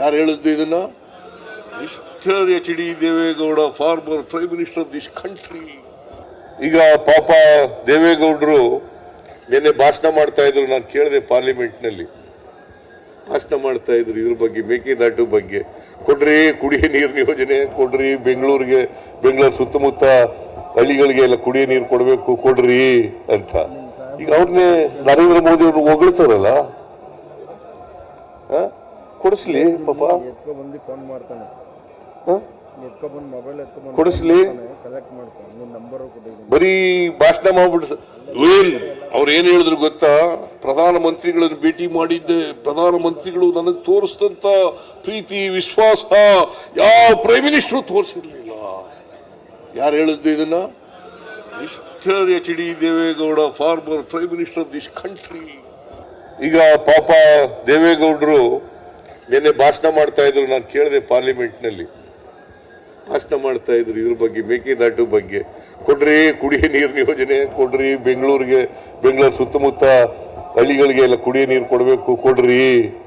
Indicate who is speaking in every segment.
Speaker 1: ಯಾರು ಹೇಳಿದ್ದು ಇದನ್ನ? Mister H D Deve Gowda former prime minister of this country ಈಗ ಪಾಪ ದೇವೇಗೌಡರು ನಿನ್ನೆ ಭಾಷಣ ಮಾಡ್ತಾ ಇದ್ರು, ನಾನು ಕೇಳಿದೆ ಪಾರ್ಲಿಮೆಂಟ್ನಲ್ಲಿ ಭಾಷಣ ಮಾಡ್ತಾ ಇದ್ರು, ಇದ್ರ ಬಗ್ಗೆ, ಮೇಕೆದಾಟು ಬಗ್ಗೆ. ಕೊಡ್ರಿ, ಕುಡಿಯ ನೀರಿನ ಯೋಜನೆ, ಕೊಡ್ರಿ, ಬೆಂಗಳೂರಿಗೆ, ಬೆಂಗಳೂರು ಸುತ್ತಮುತ್ತ ಹಳ್ಳಿಗಳಿಗೆ ಎಲ್ಲ ಕುಡಿಯ ನೀರು ಕೊಡಬೇಕು, ಕೊಡ್ರಿ ಅಂತ. ಈಗ ಅವ್ರನ್ನೇ ನರೇಂದ್ರ ಮೋದಿ ಅವರು ಹೊಗಳ್ತಾರಲ್ಲ? ಕೊಡಿಸ್ಲಿ ಪಾಪ.
Speaker 2: ಫೋನ್ ಮಾಡ್ತಾನೆ. ಮೊಬೈಲ್
Speaker 1: ಕೊಡಿಸ್ಲಿ.
Speaker 2: ಕಲೆಕ್ಟ್ ಮಾಡ್ತಾನೆ ನಂಬರ್ ಕೊಟ್ಟಿದ್ದೀನಿ.
Speaker 1: ಬರೀ ಭಾಷಣ ಮಾಡ್ಬಿಟ್ಟು ಏನ್ ಅವ್ರು ಏನ್ ಹೇಳಿದ್ರು ಗೊತ್ತಾ? ಪ್ರಧಾನ ಮಂತ್ರಿಗಳನ್ನು ಭೇಟಿ ಮಾಡಿದ್ದೆ. ಪ್ರಧಾನ ಮಂತ್ರಿಗಳು ನನಗೆ ತೋರಿಸಿದಂತ ಪ್ರೀತಿ ವಿಶ್ವಾಸ ಯಾವ ಪ್ರೈಮ್ ಮಿನಿಸ್ಟರ್ ತೋರಿಸಿರ್ಲಿಲ್ಲ. ಯಾರು ಹೇಳಿದ್ದು ಇದನ್ನ? Mister H D Deve Gowda former prime minister of this country ಈಗ ಪಾಪ ದೇವೇಗೌಡರು ನಿನ್ನೆ ಭಾಷಣ ಮಾಡ್ತಾ ಇದ್ರು ನಾನು ಕೇಳಿದೆ ಪಾರ್ಲಿಮೆಂಟ್ನಲ್ಲಿ. ಭಾಷಣ ಮಾಡ್ತಾ ಇದ್ರು ಇದ್ರ ಬಗ್ಗೆ ಮೇಕೆದಾಟು ಬಗ್ಗೆ. ಕೊಡ್ರಿ ಕುಡಿಯ ನೀರಿನ ಯೋಜನೆ ಕೊಡ್ರಿ ಬೆಂಗಳೂರಿಗೆ ಬೆಂಗಳೂರು ಸುತ್ತಮುತ್ತ ಹಳ್ಳಿಗಳಿಗೆ ಎಲ್ಲ ಕುಡಿಯ ನೀರು ಕೊಡಬೇಕು ಕೊಡ್ರಿ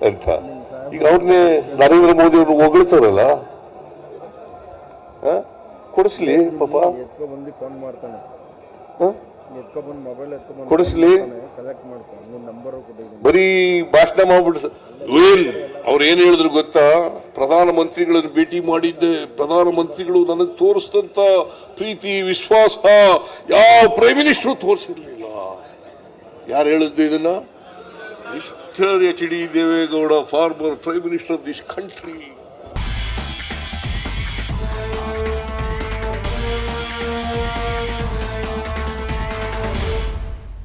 Speaker 1: ಅಂತ. ಈಗ ಅವ್ರನ್ನೇ ನರೇಂದ್ರ ಮೋದಿ ಅವ್ರು ಹೊಗಳ್ತಾರಲ್ಲ? ಕೊಡಿಸ್ಲಿ ಪಾಪ. ಕೊಡಿಸ್ಲಿ.
Speaker 2: ಕಲೆಕ್ಟ್ ಮಾಡ್ತಾನೆ ನಂಬರ್ ಕೊಟ್ಟಿದ್ದೀನಿ.
Speaker 1: ಬರೀ ಭಾಷಣ ಮಾಡ್ಬಿಡ್ಸ್ ಏನ್? ಅವ್ರು ಏನ್ ಹೇಳಿದ್ರು ಗೊತ್ತಾ? ಪ್ರಧಾನ ಮಂತ್ರಿಗಳನ್ನು ಭೇಟಿ ಮಾಡಿದ್ದೆ. ಪ್ರಧಾನ ಮಂತ್ರಿಗಳು ನನಗೆ ತೋರಿಸಿದಂತ ಪ್ರೀತಿ, ವಿಶ್ವಾಸ ಯಾವ ಪ್ರೈಮ್ ಮಿನಿಸ್ಟರ್ ತೋರಿಸಿರ್ಲಿಲ್ಲ. ಯಾರು ಹೇಳಿದ್ದು ಇದನ್ನ? Mister H D Deve Gowda former prime minister of this country